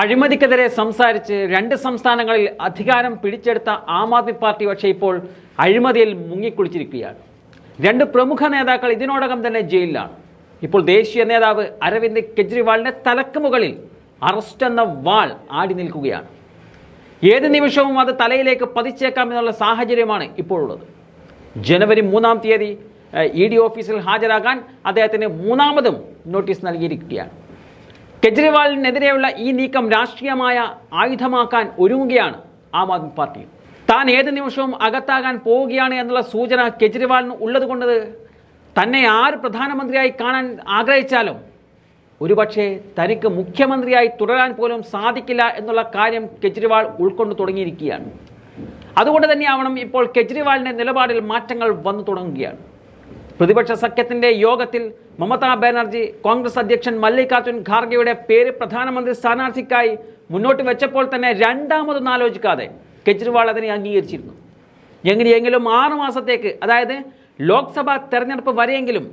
അഴിമതിക്കെതിരെ സംസാരിച്ച് രണ്ട് സംസ്ഥാനങ്ങളിൽ അധികാരം പിടിച്ചെടുത്ത ആം ആദ്മി പാർട്ടി പക്ഷേ ഇപ്പോൾ അഴിമതിയിൽ മുങ്ങിക്കുളിച്ചിരിക്കുകയാണ്. രണ്ട് പ്രമുഖ നേതാക്കൾ ഇതിനോടകം തന്നെ ജയിലിലാണ്. ഇപ്പോൾ ദേശീയ നേതാവ് അരവിന്ദ് കെജ്രിവാളിന്റെ തലക്ക് മുകളിൽ അറസ്റ്റ് എന്ന വാൾ ആടി നിൽക്കുകയാണ്. ഏത് നിമിഷവും അത് തലയിലേക്ക് പതിച്ചേക്കാം എന്നുള്ള സാഹചര്യമാണ് ഇപ്പോഴുള്ളത്. ജനുവരി മൂന്നാം തീയതി ഇ ഡി ഓഫീസിൽ ഹാജരാകാൻ അദ്ദേഹത്തിന് മൂന്നാമതും നോട്ടീസ് നൽകിയിരിക്കുകയാണ്. കെജ്രിവാളിനെതിരെയുള്ള ഈ നീക്കം രാഷ്ട്രീയമായ ആയുധമാക്കാൻ ഒരുങ്ങുകയാണ് ആം ആദ്മി പാർട്ടി. താൻ ഏത് നിമിഷവും അകത്താകാൻ പോവുകയാണ് എന്നുള്ള സൂചന കെജ്രിവാളിന് ഉള്ളതുകൊണ്ട് തന്നെ ആര് പ്രധാനമന്ത്രിയായി കാണാൻ ആഗ്രഹിച്ചാലും ഒരുപക്ഷെ തനിക്ക് മുഖ്യമന്ത്രിയായി തുടരാൻ പോലും സാധിക്കില്ല എന്നുള്ള കാര്യം കെജ്രിവാൾ ഉൾക്കൊണ്ടു തുടങ്ങിയിരിക്കുകയാണ്. അതുകൊണ്ട് തന്നെയാവണം ഇപ്പോൾ കെജ്രിവാളിന്റെ നിലപാടിൽ മാറ്റങ്ങൾ വന്നു തുടങ്ങുകയാണ്. പ്രതിപക്ഷ സഖ്യത്തിന്റെ യോഗത്തിൽ മമതാ ബാനർജി കോൺഗ്രസ് അധ്യക്ഷൻ മല്ലികാർജുൻ ഖാർഗെയുടെ പേര് പ്രധാനമന്ത്രി സ്ഥാനാർത്ഥിക്കായി മുന്നോട്ട് വെച്ചപ്പോൾ തന്നെ രണ്ടാമതൊന്നും ആലോചിക്കാതെ കെജ്രിവാൾ അതിനെ അംഗീകരിച്ചിരുന്നു. എങ്ങനെയെങ്കിലും ആറു മാസത്തേക്ക് അതായത് ലോക്സഭാ തെരഞ്ഞെടുപ്പ് വരെയെങ്കിലും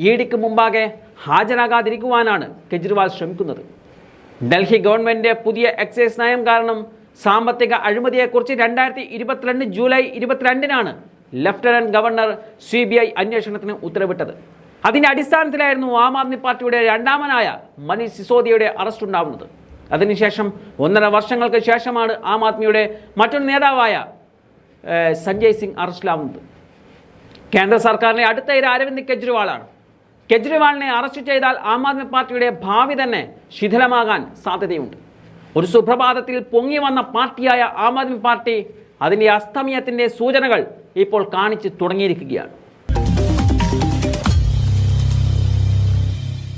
ഇ ഡിക്ക് മുമ്പാകെ ഹാജരാകാതിരിക്കുവാനാണ് കെജ്രിവാൾ ശ്രമിക്കുന്നത്. ഡൽഹി ഗവൺമെന്റിന്റെ പുതിയ എക്സൈസ് നയം കാരണം സാമ്പത്തിക അഴിമതിയെക്കുറിച്ച് രണ്ടായിരത്തി ഇരുപത്തിരണ്ട് July ഇരുപത്തിരണ്ടിനാണ് lieutenant governor C B I അന്വേഷണത്തിന് ഉത്തരവിട്ടത്. അതിന്റെ അടിസ്ഥാനത്തിലായിരുന്നു ആം ആദ്മി പാർട്ടിയുടെ രണ്ടാമനായ മനീഷ് സിസോദിയയുടെ അറസ്റ്റ് ഉണ്ടാവുന്നത്. അതിനുശേഷം ഒന്നര വർഷങ്ങൾക്ക് ശേഷമാണ് ആം ആദ്മിയുടെ മറ്റൊരു നേതാവായ സഞ്ജയ് സിംഗ് അറസ്റ്റിലാവുന്നത്. കേന്ദ്ര സർക്കാരിലെ അടുത്ത ഇര അരവിന്ദ് കെജ്രിവാളാണ്. കെജ്രിവാളിനെ അറസ്റ്റ് ചെയ്താൽ ആം ആദ്മി പാർട്ടിയുടെ ഭാവി തന്നെ ശിഥിലമാകാൻ സാധ്യതയുണ്ട്. ഒരു സുപ്രഭാതത്തിൽ പൊങ്ങി വന്ന പാർട്ടിയായ ആം ആദ്മി പാർട്ടി അതിന്റെ അസ്തമയത്തിന്റെ സൂചനകൾ ഇപ്പോൾ കാണിച്ച് തുടങ്ങിയിരിക്കുകയാണ്.